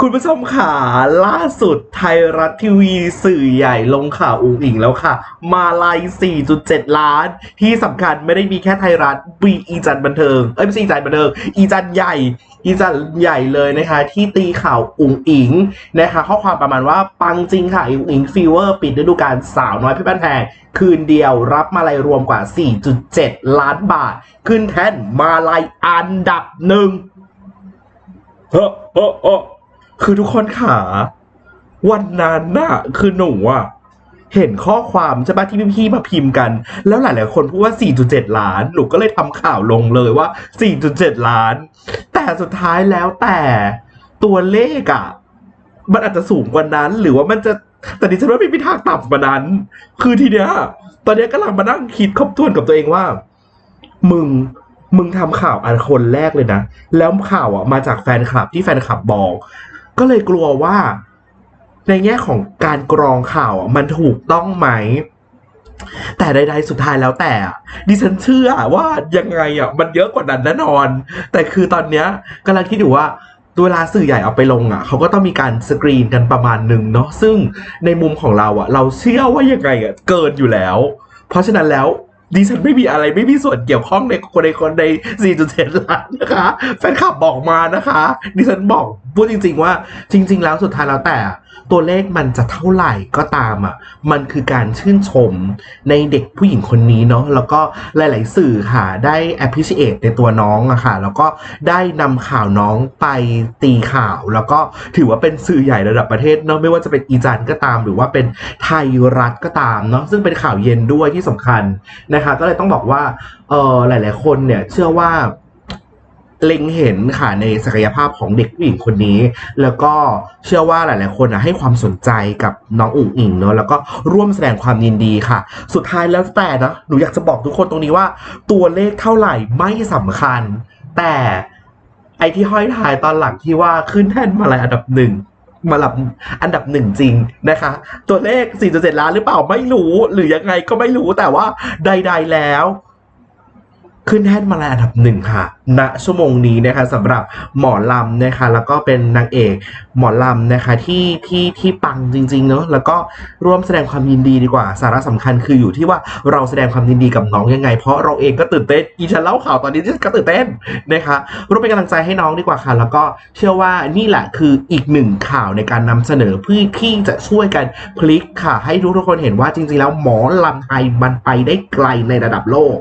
คุณผู้ชมค่ะล่าสุดไทยรัฐทีวีสื่อใหญ่ลงข่าวอุ๋งอิงแล้วค่ะ มาลาย 4.7 ล้าน ที่สำคัญไม่ได้มีแค่ไทยรัฐมีอีจันบันเทิง เอ้ยไม่ใช่อีจันบันเทิง อีจันใหญ่ อีจันใหญ่เลยนะคะ ที่ตีข่าวอุ๋งอิงนะคะ ข้อความประมาณว่าปังจริงค่ะอุ๋งอิงฟีเวอร์ ปิดฤดูกาลสาวน้อยพี่บ้านแพงคืนเดียวรับมาลัยรวมกว่า 4.7 ล้านบาท ขึ้นแท่นมาลัยอันดับหนึ่งเฮ้อเฮ้อ คือทุกคนขาวันนั้นน่ะ คือหนูอะเห็นข้อความใช่ปะที่พี่ๆมาพิมพ์กัน แล้วหลายๆคนพูดว่า 4.7 ล้าน หนูก็เลยทำข่าวลงเลยว่า 4.7 ล้าน แต่สุดท้ายแล้วแต่ตัวเลขอะมันอาจจะสูงกว่านั้น หรือว่ามันจะแต่ดิฉันว่าไม่มีทางต่ำกว่านั้น คือทีเนี้ยตอนเนี้ยกำลังมานั่งคิดครบถ้วนกับตัวเองว่า มึงมึงทำข่าวอันคนแรกเลยนะ แล้วข่าวอะมาจากแฟนคลับที่แฟนคลับบอก ก็เลยกลัวว่า ในแง่ของการกรองข่าวมันถูกต้องไหม แต่ใด ๆ สุดท้ายแล้วแต่ดิฉันเชื่อว่ายังไงอะมันเยอะกว่านั้นแน่นอน แต่คือตอนเนี้ยกำลังคิดอยู่ว่าเวลาสื่อใหญ่เอาไปลงอะเขาก็ต้องมีการสกรีนกันประมาณหนึ่งเนาะซึ่งในมุมของเราอะ เราเชื่อว่ายังไงอะเกินอยู่แล้ว เพราะฉะนั้นแล้ว ดิฉันไม่มีอะไรไม่มีส่วนเกี่ยวข้องในคนในคนใน 4.7 ล้านนะคะ แฟนคลับบอกมานะคะ ดิฉันบอกพูดจริง ๆ ว่าจริง ๆ แล้วสุดท้ายแล้วแต่ ตัวเลขมันจะเท่าไหร่ก็ตามอะ มันคือการชื่นชมในเด็กผู้หญิงคนนี้เนาะ แล้วก็หลาย ๆ สื่อค่ะ ได้ appreciate ในตัวน้องอะค่ะ แล้วก็ได้นำข่าวน้องไปตีข่าว แล้วก็ถือว่าเป็นสื่อใหญ่ระดับประเทศเนาะ ไม่ว่าจะเป็นอีจันก็ตาม หรือว่าเป็นไทยรัฐก็ตามเนาะ ซึ่งเป็นข่าวเย็นด้วยที่สำคัญนะคะ ก็เลยต้องบอกว่า เออหลาย ๆ คนเนี่ยเชื่อว่า เล็งเห็นค่ะในศักยภาพของเด็กผู้หญิงคนนี้ แล้วก็เชื่อว่าหลายๆคนนะให้ความสนใจกับน้องอุ๋งอิงเนอะแล้วก็ร่วมแสดงความยินดีค่ะ สุดท้ายแล้วแต่นะหนูอยากจะบอกทุกคนตรงนี้ว่า ตัวเลขเท่าไหร่ไม่สำคัญ แต่ไอที่ห้อยท้ายตอนหลังที่ว่าขึ้นแท่นมาลายอันดับหนึ่งมาหลับอันดับหนึ่งจริงนะคะ ตัวเลข 4.7 ล้านหรือเปล่าไม่รู้ หรือยังไงก็ไม่รู้แต่ว่าใด ๆแล้ว ขึ้นแท่นมาลายอันดับหนึ่งค่ะ ณ ชั่วโมงนี้นะคะสำหรับหมอลำนะคะ แล้วก็เป็นนางเอกหมอลำนะคะที่ที่ที่ปังจริงๆเนอะแล้วก็ร่วมแสดงความยินดีดีกว่า สาระสำคัญคืออยู่ที่ว่าเราแสดงความยินดีกับน้องยังไง เพราะเราเองก็ตื่นเต้นอีฉันเล่าข่าวตอนนี้ก็ตื่นเต้นนะคะร่วมเป็นกำลังใจให้น้องดีกว่าค่ะ แล้วก็เชื่อว่านี่แหละคืออีกหนึ่งข่าวในการนำเสนอเพื่อที่จะช่วยกันพลิกค่ะ ให้ทุกๆคนเห็นว่าจริงๆ แล้วหมอลำไทยมันไปได้ไกลในระดับโลก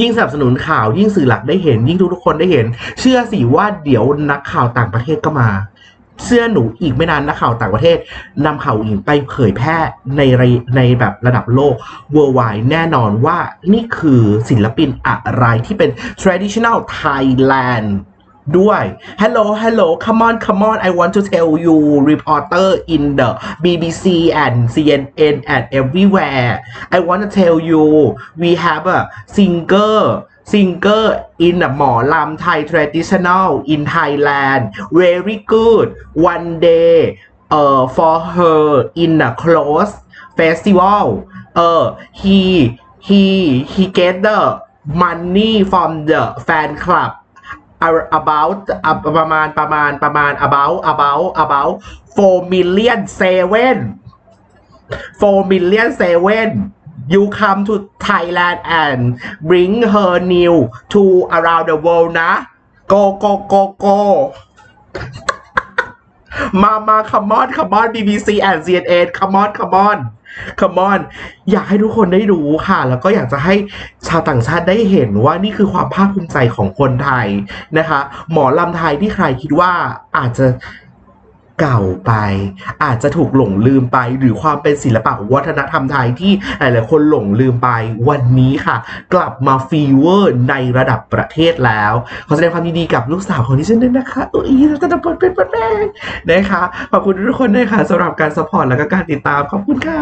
ยิ่งสนับสนุนข่าวยิ่งสื่อหลักได้เห็น ยิ่งทุกๆคนได้เห็น เชื่อสิว่าเดี๋ยวนักข่าวต่างประเทศก็มาเชื่อหนูอีกไม่นานนักข่าวต่างประเทศนำข่าวอิงไปเผยแพร่ในในแบบระดับโลก worldwide แน่นอนว่านี่คือศิลปินอะไรที่เป็น traditional Thailand ด้วย Hello Hello Come on Come on I want to tell you reporter in the BBC and CNN and everywhere I want to tell you we have a singer singer in a หมอลำ Thai traditional in Thailand very good one day uh, for her in a close festival uh, he he he get the money from the fan club about ประมาณประมาณประมาณ about about about four million seven four million seven you come to Thailand and bring her new to around the world นะ go go go go มามา come on come on BBC and CNN come on come on come on อยากให้ทุกคนได้รู้ค่ะ แล้วก็อยากจะให้ชาวต่างชาติได้เห็นว่านี่คือความภาคภูมิใจของคนไทยนะคะ หมอลำไทยที่ใครคิดว่าอาจจะ เก่าไป อาจจะถูกหลงลืมไป หรือความเป็นศิลปะวัฒนธรรมไทยที่หลายๆคนหลงลืมไปวันนี้ค่ะ กลับมาฟีเวอร์ในระดับประเทศแล้ว ขอแสดงความยินดีกับลูกสาวของดิฉันด้วยนะคะอุ้ยรัตนพลเป็นแม่นะคะขอบคุณทุกคนด้วยค่ะสำหรับการสปอร์ตและก็การติดตามขอบคุณค่ะ